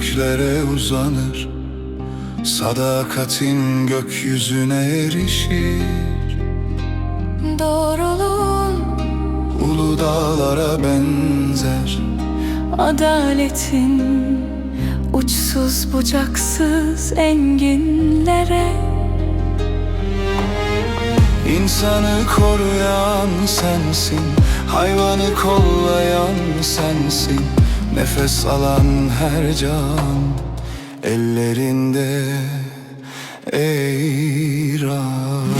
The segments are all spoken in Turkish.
göklere uzanır Sadakatin gökyüzüne erişir. Doğruluğun, Ulu dağlara benzer. Adaletin Uçsuz bucaksız enginlere. İnsanı koruyan sensin Hayvanı kollayan sensin Nefes alan her can Ellerinde ey Rab.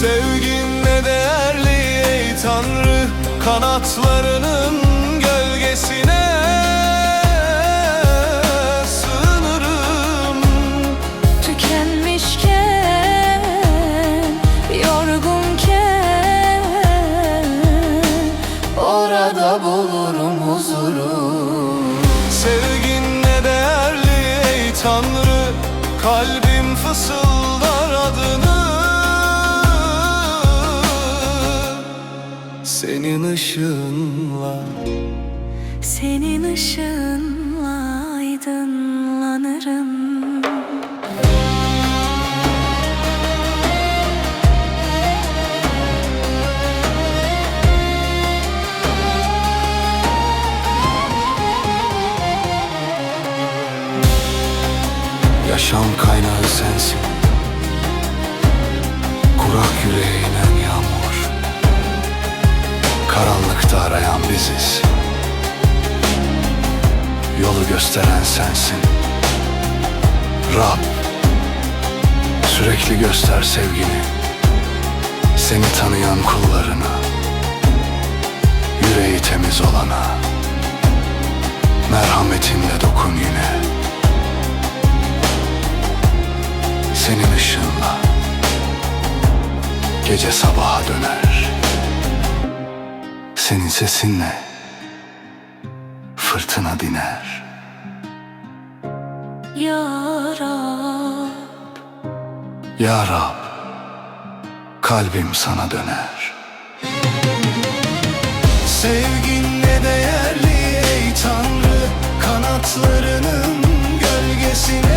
Sevgin ne değerli ey Tanrı Kanatlarının gölgesine sığınırım. Tükenmişken, yorgunken Orada bulurum Senin ışığınla Senin ışığınla aydınlanırım. Yaşam kaynağı sensin. Kurak yüreğe Arayan biziz. Yolu gösteren sensin. Rab Sürekli göster sevgini. Seni tanıyan kullarına Yüreği temiz olana Merhametinle dokun yine. Senin ışığınla Gece sabaha döner Senin sesinle Fırtına diner. Ya Rab. Ya Rab Kalbim sana döner. Sevgin ne değerli ey Tanrı Kanatlarının gölgesine